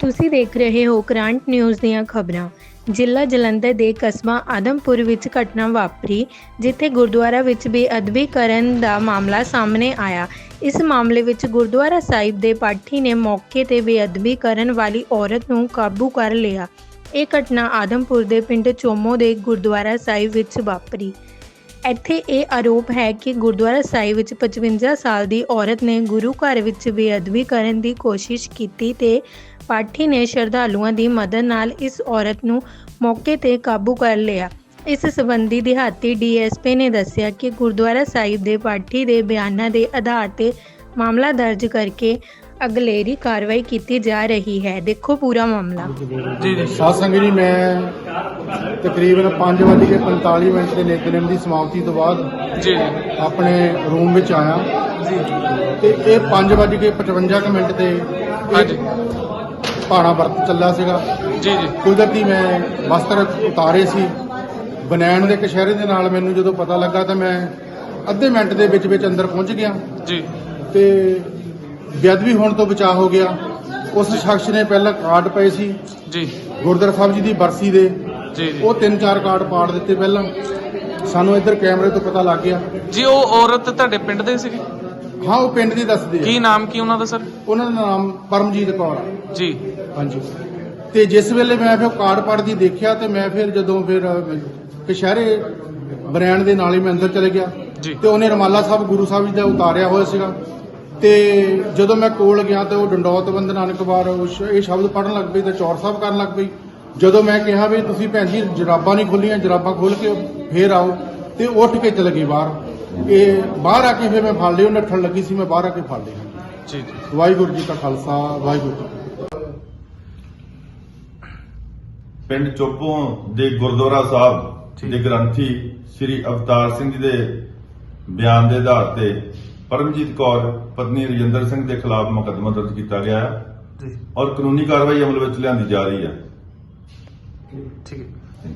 ਤੁਸੀਂ ਦੇਖ ਰਹੇ ਹੋ ਕਰੰਟ ਨਿਊਜ਼ ਦੀਆਂ ਖਬਰਾਂ। ਜ਼ਿਲ੍ਹਾ ਜਲੰਧਰ ਦੇ ਕਸਬਾ ਆਦਮਪੁਰ ਵਿੱਚ ਘਟਨਾ ਵਾਪਰੀ, ਜਿੱਥੇ ਗੁਰਦੁਆਰਾ ਵਿੱਚ ਬੇਅਦਬੀ ਕਰਨ ਦਾ ਮਾਮਲਾ ਸਾਹਮਣੇ ਆਇਆ। ਇਸ ਮਾਮਲੇ ਵਿੱਚ ਗੁਰਦੁਆਰਾ ਸਾਹਿਬ ਦੇ ਪਾਠੀ ਨੇ ਮੌਕੇ ਤੇ ਬੇਅਦਬੀ ਕਰਨ ਵਾਲੀ ਔਰਤ ਨੂੰ ਕਾਬੂ ਕਰ ਲਿਆ। ਇਹ ਘਟਨਾ ਆਦਮਪੁਰ ਦੇ ਪਿੰਡ ਚੋਮੋ ਦੇ ਗੁਰਦੁਆਰਾ ਸਾਹਿਬ ਵਿੱਚ ਵਾਪਰੀ। ਇੱਥੇ ਇਹ ਆਰੋਪ ਹੈ ਕਿ ਗੁਰਦੁਆਰਾ ਸਾਹਿਬ ਵਿੱਚ 55 ਸਾਲ ਦੀ ਔਰਤ ਨੇ ਗੁਰੂ ਘਰ ਵਿੱਚ ਬੇਅਦਬੀ ਕਰਨ ਦੀ ਕੋਸ਼ਿਸ਼ ਕੀਤੀ ਤੇ ਪਾਠੀ ਨੇ ਸ਼ਰਧਾਲੂਆਂ ਦੀ ਮਦਦ ਨਾਲ ਇਸ ਔਰਤ ਨੂੰ ਮੌਕੇ ਤੇ ਕਾਬੂ ਕਰ ਲਿਆ। ਇਸ ਸੰਬੰਧੀ ਦਿਹਾਤੀ ਡੀਐਸਪੀ ਨੇ ਦੱਸਿਆ ਕਿ ਗੁਰਦੁਆਰਾ ਸਾਹਿਬ ਦੇ ਪਾਠੀ ਦੇ ਬਿਆਨਾਂ ਦੇ ਆਧਾਰ ਤੇ ਮਾਮਲਾ ਦਰਜ ਕਰਕੇ ਅਗਲੇਰੀ ਕਾਰਵਾਈ ਕੀਤੀ ਜਾ ਰਹੀ ਹੈ। ਦੇਖੋ ਪੂਰਾ ਮਾਮਲਾ। ਜੀ ਜੀ। ਸਾਧ ਸੰਗਤ ਜੀ ਮੈਂ ਤਕਰੀਬਨ 5:45 ਮਿੰਟ ਦੇ ਨਿਤਨੇਮ ਦੀ ਸਮਾਪਤੀ ਤੋਂ ਬਾਅਦ ਜੀ। ਆਪਣੇ ਰੂਮ ਵਿੱਚ ਆਇਆ। ਤੇ ਇਹ 5:55 ਕੁ ਮਿੰਟ ਤੇ ਹਾਂਜੀ। ਭਾਣਾ ਵਰਤ ਚੱਲਾ ਸੀਗਾ। ਜੀ ਜੀ। ਕੁਦਰਤੀ ਮੈਂ ਵਸਤਰ ਉਤਾਰੇ ਸੀ। ਬਨੈਣ ਦੇ ਕਸ਼ਹਿਰੇ ਦੇ ਨਾਲ ਮੈਨੂੰ ਜਦੋਂ ਪਤਾ ਲੱਗਾ ਤਾਂ ਮੈਂ ਅੱਧੇ ਮਿੰਟ ਦੇ ਵਿੱਚ ਵਿੱਚ ਅੰਦਰ ਪਹੁੰਚ ਗਿਆ। ਜੀ। ਤੇ ਬੇਅਦਬੀ ਹੋਣ ਤੋਂ ਬਚਾ ਹੋ ਗਿਆ। ਉਸ ਸ਼ਖਸ ਨੇ ਪਹਿਲਾਂ ਕਾਰਡ ਪਏ ਸੀ। ਜੀ। ਗੁਰਦੁਆਰਾ ਸਾਹਿਬ ਜੀ ਦੀ ਬਰਸੀ ਦੇ। ਜੀ ਉਹ ਤਿੰਨ ਚਾਰ ਕਾਰਡ ਪਾੜ ਦਿੱਤੇ ਪਹਿਲਾਂ। ਸਾਨੂੰ ਇੱਧਰ ਕੈਮਰੇ ਤੋਂ ਪਤਾ ਲੱਗ ਗਿਆ। ਜੀ ਉਹ ਔਰਤ ਤੁਹਾਡੇ ਪਿੰਡ ਦੇ ਸੀਗੇ? ਹਾਂ ਉਹ ਪਿੰਡ ਦੀ ਦੱਸਦੇ ਕੀ ਨਾਮ ਕੀ ਉਹਨਾਂ ਦਾ ਸਰ? ਉਹਨਾਂ ਦਾ ਨਾਮ ਪਰਮਜੀਤ ਕੌਰ ਆ। ਜੀ। ਹਾਂਜੀ। ਤੇ ਜਿਸ ਵੇਲੇ ਮੈਂ ਫਿਰ ਕਾਰਡ ਪੜਦੀ ਦੇਖਿਆ ਤੇ ਮੈਂ ਫਿਰ ਜਦੋਂ ਫਿਰ ਕਸ਼ਹਿਰੇ ਬਰੈਣ ਦੇ ਨਾਲ ਹੀ ਮੈਂ ਅੰਦਰ ਚਲੇ ਗਿਆ। ਤੇ ਉਹਨੇ ਰਮਾਲਾ ਸਾਹਿਬ ਗੁਰੂ ਸਾਹਿਬ ਜੀ ਦਾ ਉਤਾਰਿਆ ਹੋਇਆ ਸੀਗਾ। ਤੇ ਜਦੋਂ ਮੈਂ ਕੋਲ ਗਿਆ ਤੇ ਉਹ ਡੰਡੌਤ ਬੰਦ ਨਾਨਕ ਵਾਰ ਉਹ ਸ਼- ਇਹ ਸ਼ਬਦ ਪੜਨ ਲੱਗ ਪਈ ਤੇ ਚੌਰ ਸਾਹਿਬ ਕਰਨ ਲੱਗ ਪਈ। ਜਦੋਂ ਮੈਂ ਕਿਹਾ ਵੀ ਤੁਸੀਂ ਭੈਣ ਜੀ ਜਰਾਬਾਂ ਨਹੀਂ ਖੋਲੀਆਂ ਜਰਾਬਾਂ ਖੋਲ ਕੇ ਫੇਰ ਆਓ ਤੇ ਉੱਠ ਕੇ ਚਲੇ ਗਈ ਬਾਹਰ। ਇਹ ਬਾਹਰ ਆ ਕੇ ਫਿਰ ਮੈਂ ਫੜ ਉਹ ਨੱਠਣ ਲੱਗੀ ਸੀ ਮੈਂ ਬਾਹਰ ਆ ਕੇ ਫੜ ਲਈ ਜੀ ਜੀ। ਵਾਹਿਗੁਰੂ ਜੀ ਕਾ ਖਾਲਸਾ ਵਾਹਿਗੁਰੂ ਜੀ ਪਿੰਡ ਚੋਪੋਂ ਦੇ ਗੁਰਦੁਆਰਾ ਸਾਹਿਬ ਦੇ ਗ੍ਰੰਥੀ ਸ੍ਰੀ ਅਵਤਾਰ ਸਿੰਘ ਜੀ ਦੇ ਬਿਆਨ ਦੇ ਆਧਾਰ ਤੇ ਪਰਮਜੀਤ ਕੌਰ ਪਤਨੀ ਰਜਿੰਦਰ ਸਿੰਘ ਦੇ ਖਿਲਾਫ ਮੁਕੱਦਮਾ ਦਰਜ ਕੀਤਾ ਗਿਆ ਹੈ ਔਰ ਕਾਨੂੰਨੀ ਕਾਰਵਾਈ ਅਮਲ ਵਿੱਚ ਲਿਆਂਦੀ ਜਾ ਰਹੀ ਹੈ। ਠੀਕ ਹੈ